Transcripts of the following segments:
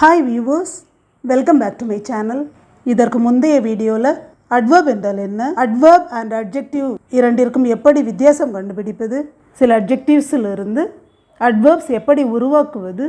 Hi viewers welcome back to my channel இதற்கு முந்தைய வீடியோவில் அட்வர்ப் என்றால் என்ன? அட்வர்ப் அண்ட் அட்ஜெக்டிவ் இரண்டிற்கும் எப்படி வித்தியாசம் கண்டுபிடிப்பது? சில adjectivesல இருந்து அட்வர்ப்ஸ் எப்படி உருவாக்குவது?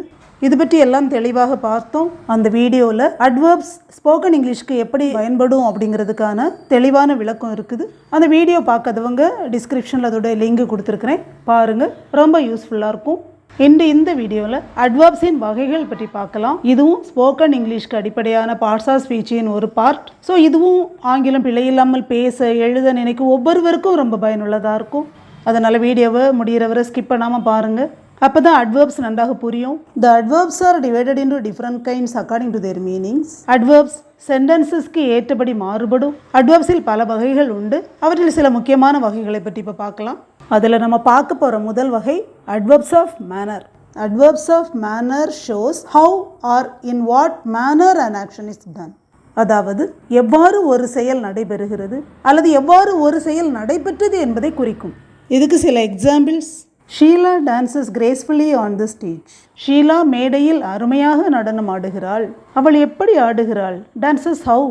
இது பற்றி எல்லாம் தெளிவாக பார்த்தோம். அந்த வீடியோவில் அட்வர்ப்ஸ் ஸ்போக்கன் இங்கிலீஷ்க்கு எப்படி பயன்படும் அப்படிங்கிறதுக்கான தெளிவான விளக்கம் இருக்குது. அந்த வீடியோ பார்க்காதவங்க டிஸ்கிரிப்ஷனில் அதோட லிங்க் கொடுத்துருக்குறேன். பாருங்கள் ரொம்ப யூஸ்ஃபுல்லாக இருக்கும். இன்று இந்த வீடியோவில் அட்வர்ப்ஸின் வகைகள் பற்றி பார்க்கலாம். இதுவும் ஸ்போக்கன் இங்கிலீஷ்க்கு அடிப்படையான பார்ட்ஸ் ஆஃப் ஸ்பீச்சின் ஒரு பார்ட் ஸோ இதுவும் ஆங்கிலம் பிழையில்லாமல் பேச எழுத நினைக்கும் ஒவ்வொருவருக்கும் ரொம்ப பயனுள்ளதாக இருக்கும். அதனால் வீடியோவை முடிகிறவரை ஸ்கிப் பண்ணாமல் பாருங்கள் அப்போ தான் அட்வர்ப்ஸ் நன்றாக புரியும். The adverbs are divided into different kinds according to their meanings adverbs சென்டென்சஸ்க்கு ஏற்றபடி மாறுபடும். அட்வர்ப்ஸில் பல வகைகள் உண்டு. அவற்றில் சில முக்கியமான வகைகளை பற்றி இப்போ பார்க்கலாம். அதில் நம்ம பார்க்க போகிற முதல் வகை adverbs of manner adverbs of manner shows how or in what manner and action is done அதாவது எவ்வாறு ஒரு செயல் நடைபெறுகிறது அல்லது எவ்வாறு ஒரு செயல் நடைபெற்றது என்பதை குறிக்கும். இதுக்கு சில examples Sheela dances gracefully on the stage Sheela மேடையில் அருமையாக நடனம் ஆடுகிறாள். அவள் எப்படி ஆடுகிறாள்? Dances how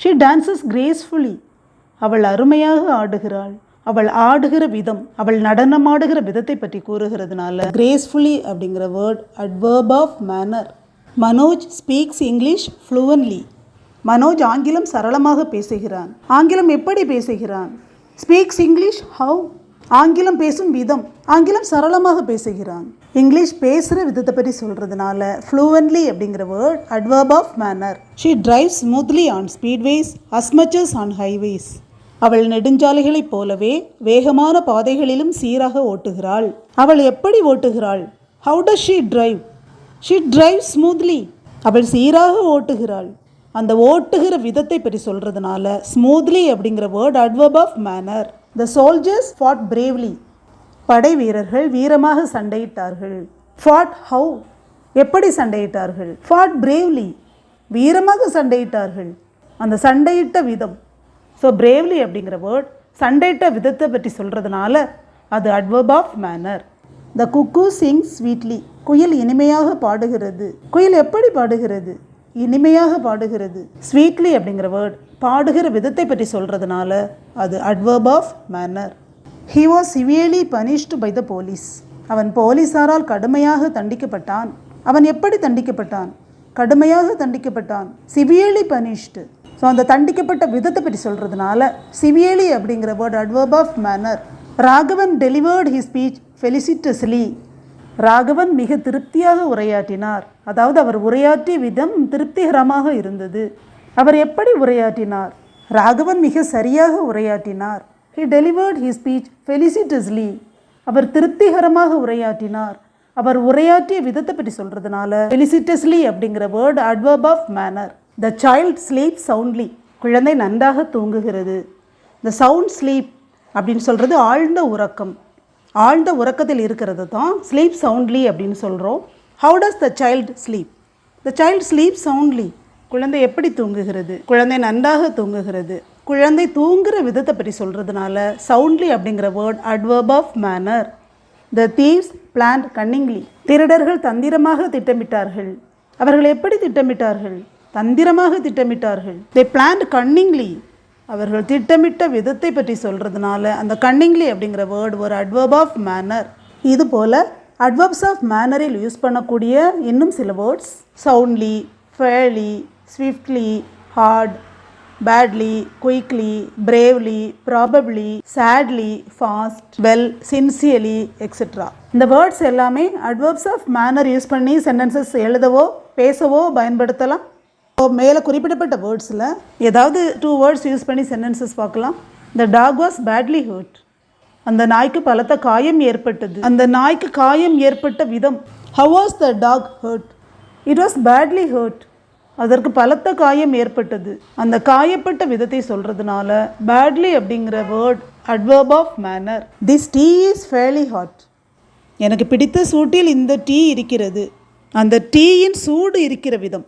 she dances gracefully அவள் அருமையாக ஆடுகிறாள். அவள் ஆடுகிற விதம் அவள் நடனமாடுகிற விதத்தை பற்றி கூறுகிறதுனால கிரேஸ்ஃபுல்லி அப்படிங்கிற word adverb of manner Manoj speaks English fluently Manoj ஆங்கிலம் சரளமாக பேசுகிறான். ஆங்கிலம் எப்படி பேசுகிறான்? ஸ்பீக்ஸ் இங்கிலீஷ் ஹவு ஆங்கிலம் பேசும் விதம் ஆங்கிலம் சரளமாக பேசுகிறான். இங்கிலீஷ் பேசுகிற விதத்தை பற்றி சொல்கிறதுனால ஃப்ளூவன்லி அப்படிங்கிற word adverb of manner she drive smoothly on speedways as much as on highways அவள் நெடுஞ்சாலைகளைப் போலவே வேகமான பாதைகளிலும் சீராக ஓட்டுகிறாள். அவள் எப்படி ஓட்டுகிறாள்? How does she drive she drive smoothly அவள் சீராக ஓட்டுகிறாள். அந்த ஓட்டுகிற விதத்தை பற்றி சொல்கிறதுனால ஸ்மூத்லி அப்படிங்கிற word adverb of manner the soldiers fought bravely படை வீரர்கள் வீரமாக சண்டையிட்டார்கள். ஃபாட் ஹவு எப்படி சண்டையிட்டார்கள்? ஃபாட் பிரேவ்லி வீரமாக சண்டையிட்டார்கள். அந்த சண்டையிட்ட விதம். ஸோ பிரேவ்லி அப்படிங்கிற வேர்ட் சண்டேட்ட விதத்தை பற்றி சொல்கிறதுனால அது adverb of manner the cuckoo sing sweetly குயில் இனிமையாக பாடுகிறது. குயில் எப்படி பாடுகிறது? இனிமையாக பாடுகிறது. ஸ்வீட்லி அப்படிங்கிற வேர்ட் பாடுகிற விதத்தை பற்றி சொல்கிறதுனால அது adverb of manner he was severely punished by the police அவன் போலீஸாரால் கடுமையாக தண்டிக்கப்பட்டான். அவன் எப்படி தண்டிக்கப்பட்டான்? கடுமையாக தண்டிக்கப்பட்டான். சிவியர்லி பனிஷ்டு ஸோ அந்த தண்டிக்கப்பட்ட விதத்தை பற்றி சொல்கிறதுனால சிவியலி அப்படிங்கிற word adverb of manner Raghavan delivered he speech felicitously Raghavan மிக திருப்தியாக உரையாற்றினார். அதாவது அவர் உரையாற்றிய விதம் திருப்திகரமாக இருந்தது. அவர் எப்படி உரையாற்றினார்? ராகவன் மிக சரியாக உரையாற்றினார். He delivered he speech felicitously அவர் திருப்திகரமாக உரையாற்றினார். அவர் உரையாற்றிய விதத்தை பற்றி சொல்கிறதுனால ஃபெலிசிட்டஸ்லி அப்படிங்கிற word adverb of manner the child sleep soundly குழந்தை நன்றாக தூங்குகிறது. த சவுண்ட் ஸ்லீப் அப்படின்னு சொல்கிறது ஆழ்ந்த உறக்கம். ஆழ்ந்த உறக்கத்தில் இருக்கிறது தான் ஸ்லீப் சவுண்ட்லி அப்படின்னு சொல்கிறோம் how does the child sleep the child sleep soundly குழந்தை எப்படி தூங்குகிறது? குழந்தை நன்றாக தூங்குகிறது. குழந்தை தூங்குற விதத்தை பற்றி சொல்கிறதுனால சவுண்ட்லி அப்படிங்கிற word adverb of manner the thieves planned cunningly திருடர்கள் தந்திரமாக திட்டமிட்டார்கள். அவர்கள் எப்படி திட்டமிட்டார்கள்? தந்திரமாக திட்டமிட்டார்கள். தே பிளான்ட் கன்னிங்லி அவர்கள் திட்டமிட்ட விதத்தை பற்றி சொல்கிறதுனால அந்த கன்னிங்லி அப்படிங்கிற வேர்டு ஒரு அட்வர்ப் ஆஃப் மேனர் இது போல் அட்வர்ப்ஸ் ஆஃப் மேனரில் யூஸ் பண்ணக்கூடிய இன்னும் சில words soundly fairly swiftly hard badly quickly bravely probably sadly fast well sincerely etcetera இந்த வேர்ட்ஸ் எல்லாமே அட்வர்ப்ஸ் ஆஃப் மேனர் யூஸ் பண்ணி சென்டென்சஸ் எழுதவோ பேசவோ பயன்படுத்தலாம். மேலே குறிப்பிடப்பட்ட வேர்ட்ஸில் ஏதாவது டூ வேர்ட்ஸ் யூஸ் பண்ணி சென்டென்சஸ் பார்க்கலாம். The dog was badly hurt அந்த நாய்க்கு பலத்த காயம் ஏற்பட்டது. அந்த நாய்க்கு காயம் ஏற்பட்ட விதம் how was the dog hurt it was badly hurt அதற்கு பலத்த காயம் ஏற்பட்டது. அந்த காயப்பட்ட விதத்தை சொல்கிறதுனால பேட்லி அப்படிங்கிற word adverb of manner this tea is fairly hot எனக்கு பிடித்த சூட்டில் இந்த டீ இருக்கிறது. அந்த டீயின் சூடு இருக்கிற விதம்.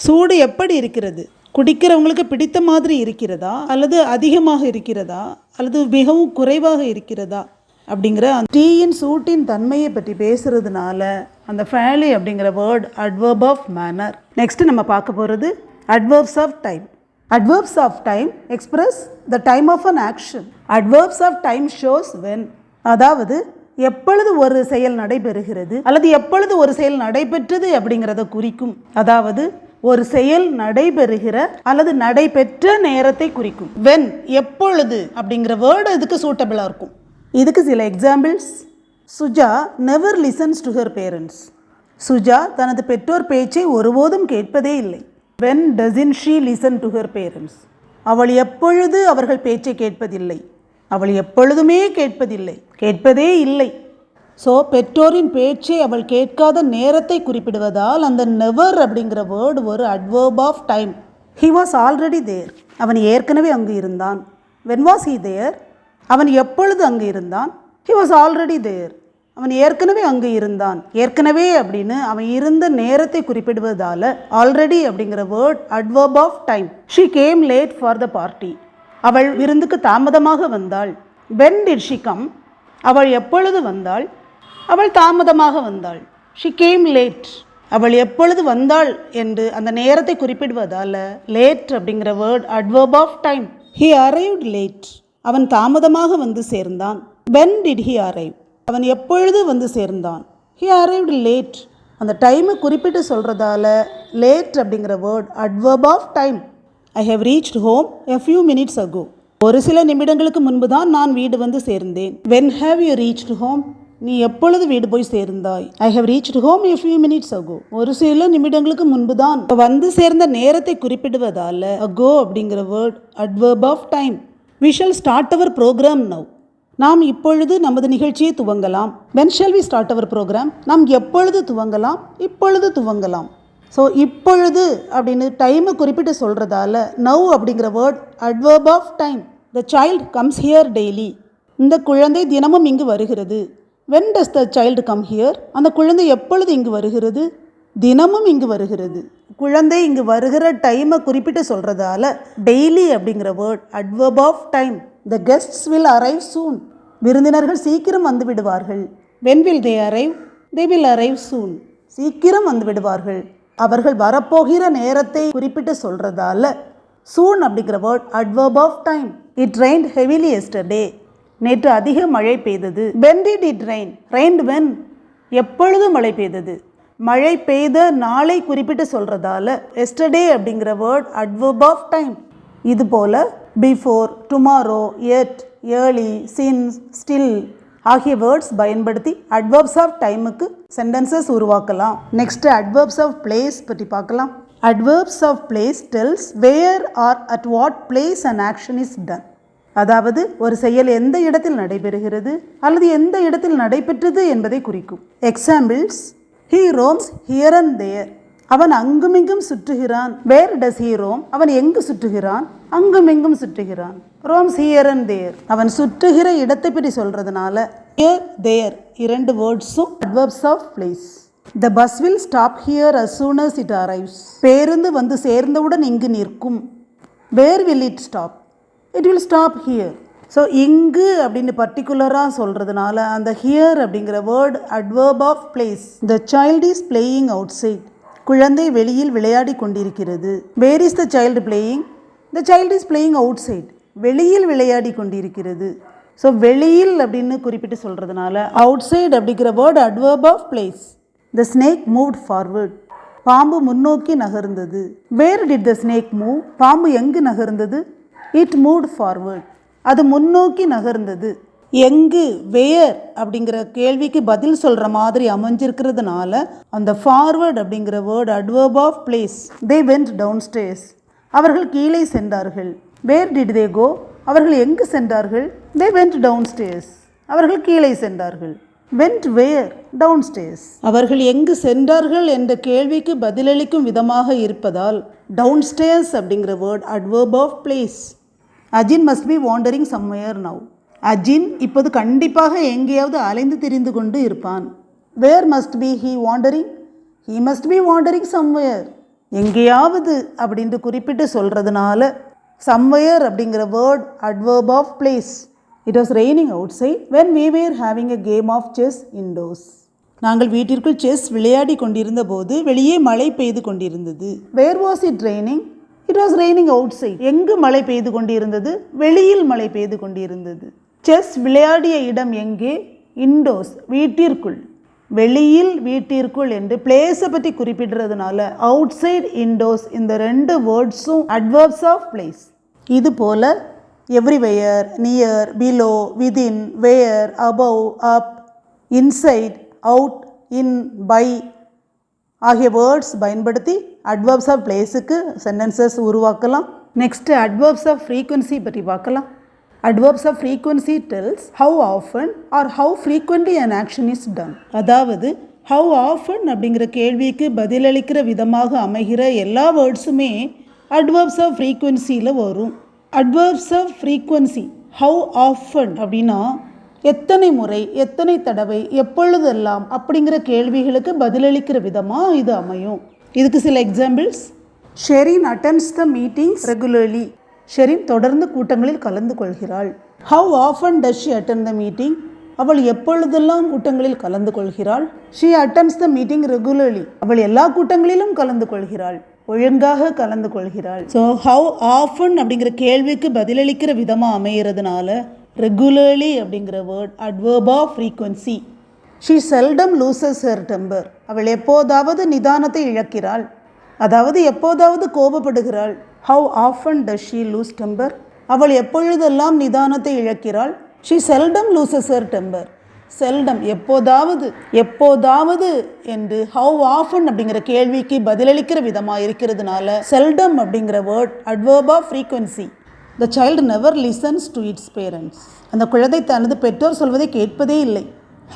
சூடு எப்படி இருக்கிறது? குடிக்கிறவங்களுக்கு பிடித்த மாதிரி இருக்கிறதா? அல்லது அதிகமாக இருக்கிறதா? அல்லது மிகவும் குறைவாக இருக்கிறதா? அப்படிங்கிற அந்த டீயின் சூட்டின் தன்மையை பற்றி பேசுகிறதுனால அந்த ஃபேலி அப்படிங்கிற word adverb of manner next நம்ம பார்க்க போகிறது adverbs of time adverbs of time express the time of an action adverbs of time shows when அதாவது எப்பொழுது ஒரு செயல் நடைபெறுகிறது அல்லது எப்பொழுது ஒரு செயல் நடைபெற்றது அப்படிங்கிறத குறிக்கும். அதாவது ஒரு செயல் நடைபெறுகிற அல்லது நடைபெற்ற நேரத்தை குறிக்கும். வென் எப்பொழுது அப்படிங்கிற வேர்டு இதுக்கு சூட்டபிளாக இருக்கும். இதுக்கு சில examples Suja never listens to her parents Suja தனது பெற்றோர் பேச்சை ஒருபோதும் கேட்பதே இல்லை. When doesn't she listen to her parents அவள் எப்பொழுது அவர்கள் பேச்சை கேட்பதில்லை? அவள் எப்பொழுதுமே கேட்பதில்லை. கேட்பதே இல்லை. ஸோ பெற்றோரின் பேச்சை அவள் கேட்காத நேரத்தை குறிப்பிடுவதால் அந்த நெவர் அப்படிங்கிற வேர்டு ஒரு adverb of time he was already there அவன் ஏற்கனவே அங்கு இருந்தான். வென் வாஸ் ஹி தேர் அவன் எப்பொழுது அங்கு இருந்தான்? ஹி வாஸ் ஆல்ரெடி தேர் அவன் ஏற்கனவே அங்கு இருந்தான். ஏற்கனவே அப்படின்னு அவன் இருந்த நேரத்தை குறிப்பிடுவதால் ஆல்ரெடி அப்படிங்கிற word adverb of time she came late for the party அவள் விருந்துக்கு தாமதமாக வந்தாள். வென் டிட் ஷி கம் அவள் எப்பொழுது வந்தாள்? அவள் தாமதமாக வந்தாள். ஷி கேம் லேட் அவள் எப்பொழுது வந்தாள் என்று அந்த நேரத்தை குறிப்பிடுவதால் லேட் அப்படிங்கிற word adverb of time he arrived late அவன் தாமதமாக வந்து சேர்ந்தான். வென் டிட் ஹி அரைவ் அவன் எப்பொழுது வந்து சேர்ந்தான்? ஹி அரைவ்டு லேட் அந்த டைமை குறிப்பிட்டு சொல்கிறதால லேட் அப்படிங்கிற word adverb of time I have reached home a few minutes ago ஒரு சில நிமிடங்களுக்கு முன்பு தான் நான் வீடு வந்து சேர்ந்தேன். When have you reached home நீ எப்பொழுது வீடு போய் சேர்ந்தாய்? I have reach home a few minutes ago ஒரு சில நிமிடங்களுக்கு முன்பு தான் வந்து சேர்ந்த நேரத்தை குறிப்பிடுவதால அகோ அப்படிங்கிற word adverb of time we shall start our programme now நாம் இப்பொழுது நமது நிகழ்ச்சியை துவங்கலாம். When shall we start our programme நாம் எப்பொழுது துவங்கலாம்? இப்பொழுது துவங்கலாம். ஸோ இப்பொழுது அப்படின்னு டைமை குறிப்பிட்டு சொல்கிறதால நவ் அப்படிங்கிற word adverb of time the child comes here daily இந்த குழந்தை தினமும் இங்கு வருகிறது. When does the child come here அந்த குழந்தை எப்பொழுது இங்கு வருகிறது? தினமும் இங்கு வருகிறது. குழந்தை இங்கு வருகிற டைமை குறிப்பிட்டு சொல்கிறதால டெய்லி அப்படிங்கிற word adverb of time the guests will arrive soon விருந்தினர்கள் சீக்கிரம் வந்து விடுவார்கள். When will they arrive they will arrive soon சீக்கிரம் வந்து விடுவார்கள். அவர்கள் வரப்போகிற நேரத்தை குறிப்பிட்டு சொல்கிறதால சூன் அப்படிங்கிற word adverb of time it rained heavily yesterday நேற்று அதிக மழை பெய்தது. பென்டிட் இட் ரெயின் ரெயின்ட் வென் எப்பொழுது மழை பெய்தது. மழை பெய்த நாளை குறிப்பிட்டு சொல்கிறதால எஸ்டர்டே அப்படிங்கிற வேர்ட் அட்வர்ப் ஆஃப் டைம் இது போல் before tomorrow yet early since still ஆகிய வேர்ட்ஸ் பயன்படுத்தி அட்வர்ப்ஸ் ஆஃப் டைமுக்கு சென்டென்சஸ் உருவாக்கலாம். நெக்ஸ்ட் அட்வர்ப்ஸ் ஆஃப் பிளேஸ் பற்றி பார்க்கலாம். Adverbs of place tells where or at what place and action is done அதாவது ஒரு செயல் எந்த இடத்தில் நடைபெறுகிறது அல்லது எந்த இடத்தில் நடைபெற்றது என்பதை குறிக்கும். Examples he roams here and there அவன் அங்குமிங்கும் சுற்றுகிறான். வேர் டஸ் ஹீ ரோம் அவன் எங்கு சுற்றுகிறான்? அங்குமிங்கும் சுற்றுகிறான். ரோம்ஸ் ஹியர் அண்ட் தேர் அவன் சுற்றுகிற இடத்தை பற்றி சொல்றதுனால ஹியர் தேர் இரண்டு வேர்ட்ஸும் adverbs of place the bus will stop here as soon as it arrives பேருந்து வந்து சேர்ந்தவுடன் இங்கு நிற்கும். Where will it stop it will stop here so இங்கு அப்படின்னு பர்டிகுலராக சொல்கிறதுனால அந்த ஹியர் அப்படிங்கிற word adverb of place the child is playing outside குழந்தை வெளியில் விளையாடி கொண்டிருக்கிறது. Where is the child playing the child is playing outside வெளியில் விளையாடி கொண்டிருக்கிறது. ஸோ வெளியில் அப்படின்னு குறிப்பிட்டு சொல்கிறதுனால அவுட் சைடு அப்படிங்கிற word adverb of place the snake moved forward பாம்பு முன்னோக்கி நகர்ந்தது. Where did the snake move பாம்பு எங்கு நகர்ந்தது? It move forward. அது முன்னோக்கி நகர்ந்தது. எங்கு வேர் அப்படிங்கிற கேள்விக்கு பதில் சொல்கிற மாதிரி அமைஞ்சிருக்கிறதுனால அந்த ஃபார்வர்ட் அப்படிங்கிற word adverb of place they went downstairs அவர்கள் கீழே சென்றார்கள். வேர் டிட் தே கோ அவர்கள் எங்கு சென்றார்கள்? தே வெண்ட் டவுன் ஸ்டேஸ் அவர்கள் கீழே சென்றார்கள். வென்ட் வேர் டவுன்ஸ்டேஸ் அவர்கள் எங்கு சென்றார்கள் என்ற கேள்விக்கு பதிலளிக்கும் விதமாக இருப்பதால் டவுன்ஸ்டேஸ் அப்படிங்கிற word adverb of place Ajin must be wandering somewhere now Ajin இப்போது கண்டிப்பாக எங்கேயாவது அலைந்து திரிந்து கொண்டு இருப்பான். Where must be he wandering he must be wandering somewhere எங்கேயாவது அப்படின்ட்டு குறிப்பிட்டு சொல்கிறதுனால சம்வேர் அப்படிங்கிற word adverb of place it was raining outside when we were having a game of chess indoors நாங்கள் வீட்டிற்குள் செஸ் விளையாடி கொண்டிருந்த போது வெளியே மழை பெய்து கொண்டிருந்தது. Where was it raining it was raining outside எங்கு மழை பெய்து கொண்டிருந்தது? வெளியில் மழை பெய்து கொண்டிருந்தது. செஸ் விளையாடிய இடம் எங்கே? இன்டோர்ஸ் வீட்டிற்குள். வெளியில் வீட்டிற்குள் என்று பிளேஸை பற்றி குறிப்பிடுறதுனால அவுட் சைட் இன்டோர்ஸ் இந்த ரெண்டு வேர்ட்ஸும் அட்வர்ப்ஸ் ஆஃப் பிளேஸ் இது போல everywhere near below within where above up inside out in by ஆகிய வேர்ட்ஸ் பயன்படுத்தி அட்வர்ப்ஸ் ஆஃப் பிளேஸுக்கு சென்டென்சஸ் உருவாக்கலாம். நெக்ஸ்ட் அட்வர்ப்ஸ் ஆஃப் ஃப்ரீக்குவன்சி பற்றி பார்க்கலாம். Adverbs of frequency tells how often or how frequently an action is done அதாவது how often அப்படிங்கிற கேள்விக்கு பதிலளிக்கிற விதமாக அமைகிற எல்லா வேர்ட்ஸுமே அட்வர்ப்ஸ் ஆஃப் ஃப்ரீக்குவன்சியில் வரும். Adverbs of frequency how often அப்படின்னா எத்தனை முறை எத்தனை தடவை எப்பொழுதெல்லாம் அப்படிங்கிற கேள்விகளுக்கு பதிலளிக்கிற விதமாக இது அமையும். இதுக்கு சில examples Sherin attends the meetings regularly Sherin தொடர்ந்து கூட்டங்களில் கலந்து கொள்கிறாள். How often does she attend the meeting அவள் எப்பொழுதெல்லாம் கூட்டங்களில் கலந்து கொள்கிறாள்? She attends the meeting regularly அவள் எல்லா கூட்டங்களிலும் கலந்து கொள்கிறாள். ஒழுங்காக கலந்து கொள்கிறாள். ஸோ ஹவு ஆஃபன் அப்படிங்கிற கேள்விக்கு பதிலளிக்கிற விதமாக அமைகிறதுனால ரெகுலர்லி அப்படிங்கிற word அட்வர்பா frequency she seldom loses her temper அவள் எப்போதாவது நிதானத்தை இழக்கிறாள். அதாவது எப்போதாவது கோபப்படுகிறாள். How often does she lose temper அவள் எப்பொழுதெல்லாம் நிதானத்தை இழக்கிறாள்? She seldom loses her temper seldom எப்போதாவது எப்போதாவது என்று ஹவு ஆஃபன் அப்படிங்கிற கேள்விக்கு பதிலளிக்கிற விதமாக இருக்கிறதுனால செல்டம் அப்படிங்கிற word adverb of frequency the child never listens to its parents அந்த குழந்தை தனது பெற்றோர் சொல்வதை கேட்பதே இல்லை.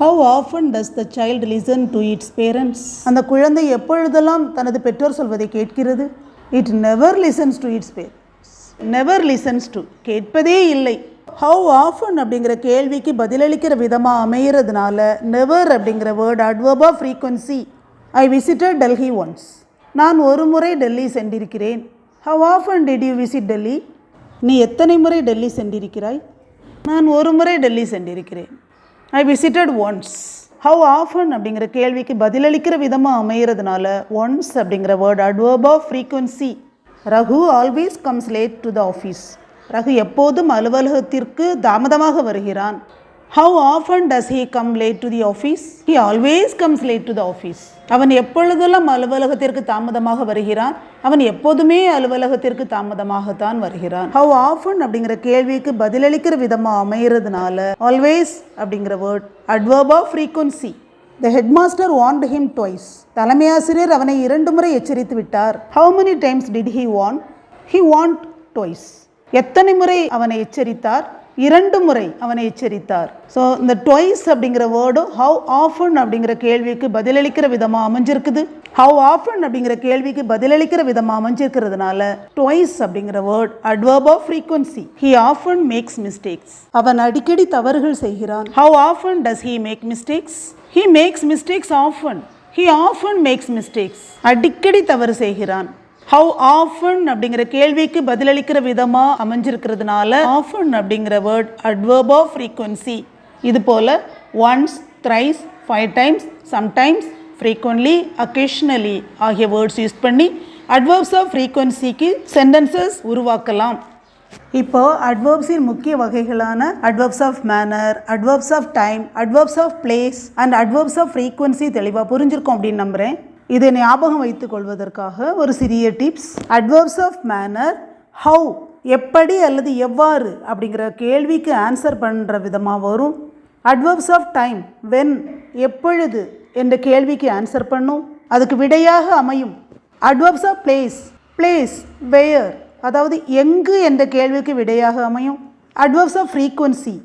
How often does the child listen to its parents அந்த குழந்தை எப்பொழுதெல்லாம் தனது பெற்றோர் சொல்வதை கேட்கிறது? It never listens to its parents never listens to கேட்பதே இல்லை. ஹவு ஆஃபன் அப்படிங்கிற கேள்விக்கு பதிலளிக்கிற விதமாக அமைகிறதுனால நெவர் அப்படிங்கிற word adverb of frequency I visited Delhi once நான் ஒரு முறை Delhi சென்றிருக்கிறேன். How often did you visit Delhi நீ எத்தனை முறை டெல்லி சென்றிருக்கிறாய்? நான் ஒரு முறை Delhi சென்றிருக்கிறேன். I visited once how often அப்படிங்கிற கேள்விக்கு பதிலளிக்கிற விதமாக அமைகிறதுனால ஒன்ஸ் அப்படிங்கிற word adverb of frequency Raghu always comes late to the office Raghu எப்போதும் அலுவலகத்திற்கு தாமதமாக வருகிறான். How often does he come late to the office he always comes late to the office அவன் எப்பொழுதெல்லாம் அலுவலகத்திற்கு தாமதமாக வருகிறான்? அவன் எப்போதுமே அலுவலகத்திற்கு தாமதமாகத்தான் வருகிறான். ஹவு ஆஃபன் அப்படிங்கிற கேள்விக்கு பதிலளிக்கிற விதமாக அமைகிறதுனால ஆல்வேஸ் அப்படிங்கிற word adverb of frequency the headmaster warned him twice தலைமை ஆசிரியர் அவனை இரண்டு முறை எச்சரித்து விட்டார். How many times did he warned he warned twice எத்தனை முறை அவனை எச்சரித்தார்? இரண்டு முறை அவனை எச்சரித்தார். ஸோ இந்த டொய்ஸ் அப்படிங்கிற வேர்டும் ஹவு ஆஃபன் அப்படிங்கிற கேள்விக்கு பதிலளிக்கிற விதமாக அமைஞ்சிருக்குது? ஹவு ஆஃபன் அப்படிங்கிற கேள்விக்கு பதிலளிக்கிற விதமாக அமைஞ்சிருக்கிறதுனால டொய்ஸ் அப்படிங்கிற word adverb of frequency he often makes mistakes அவன் அடிக்கடி தவறுகள் செய்கிறான். How often does he make mistakes he makes mistakes often he often makes mistakes அடிக்கடி தவறு செய்கிறான். ஹவு ஆஃபன் அப்படிங்கிற கேள்விக்கு பதிலளிக்கிற விதமாக அமைஞ்சிருக்கிறதுனால ஆஃபன் அப்படிங்கிற வேர்ட் அட்வர்ப் ஆஃப் ஃப்ரீக்குவன்சி இது போல் once thrice five times sometimes frequently occasionally ஆகிய வேர்ட்ஸ் யூஸ் பண்ணி அட்வர்ப்ஸ் ஆஃப் ஃப்ரீக்குவன்சிக்கு சென்டென்சஸ் உருவாக்கலாம். இப்போ அட்வர்ப்ஸின் முக்கிய வகைகளான adverbs of manner adverbs of time adverbs of place and adverbs of frequency தெளிவாக புரிஞ்சிருக்கோம் அப்படின்னு நம்புகிறேன் இதை ஞாபகம் வைத்துக் கொள்வதற்காக ஒரு சிறிய tips adverbs of manner how எப்படி அல்லது எவ்வாறு அப்படிங்கிற கேள்விக்கு ஆன்சர் பண்ணுற விதமாக வரும். அட்வர்ப்ஸ் ஆஃப் டைம் வென் எப்பொழுது என்ற கேள்விக்கு ஆன்சர் பண்ணும். அதுக்கு விடையாக அமையும். Adverbs of place place where அதாவது எங்கு என்ற கேள்விக்கு விடையாக அமையும். Adverbs of frequency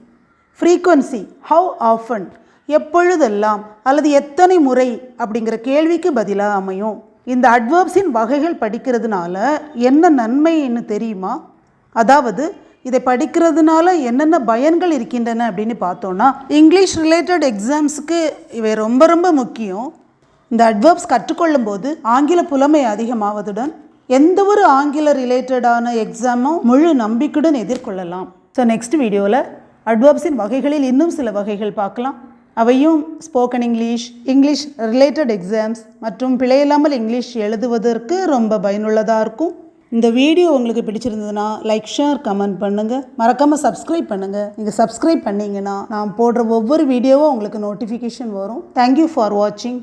frequency how often எப்பொழுதெல்லாம் அல்லது எத்தனை முறை அப்படிங்கிற கேள்விக்கு பதிலாக அமையும்? இந்த அட்வர்ப்ஸின் வகைகள் படிக்கிறதுனால என்ன நன்மைன்னு தெரியுமா? அதாவது இதை படிக்கிறதுனால என்னென்ன பயன்கள் இருக்கின்றன அப்படின்னு பார்த்தோன்னா இங்கிலீஷ் ரிலேட்டட் எக்ஸாம்ஸுக்கு இவை ரொம்ப ரொம்ப முக்கியம். இந்த அட்வர்ப்ஸ் கற்றுக்கொள்ளும் போது ஆங்கில புலமை அதிகமாவதுடன் எந்த ஒரு ஆங்கில ரிலேட்டடான எக்ஸாமும் முழு நம்பிக்கையுடன் எதிர்கொள்ளலாம். ஸோ நெக்ஸ்ட் வீடியோவில் அட்வர்ப்ஸின் வகைகளில் இன்னும் சில வகைகள் பார்க்கலாம். அவையும் spoken English English related exams மற்றும் பிழையில்லாமல் இங்கிலீஷ் எழுதுவதற்கு ரொம்ப பயனுள்ளதாக இருக்கும். இந்த வீடியோ உங்களுக்கு பிடிச்சிருந்ததுன்னா லைக் ஷேர் கமெண்ட் பண்ணுங்கள் மறக்காமல் சப்ஸ்கிரைப் பண்ணுங்கள் நீங்கள் சப்ஸ்கிரைப் பண்ணிங்கன்னா நான் போடுற ஒவ்வொரு வீடியோவும் உங்களுக்கு நோட்டிஃபிகேஷன் வரும். தேங்க்யூ ஃபார் வாட்சிங்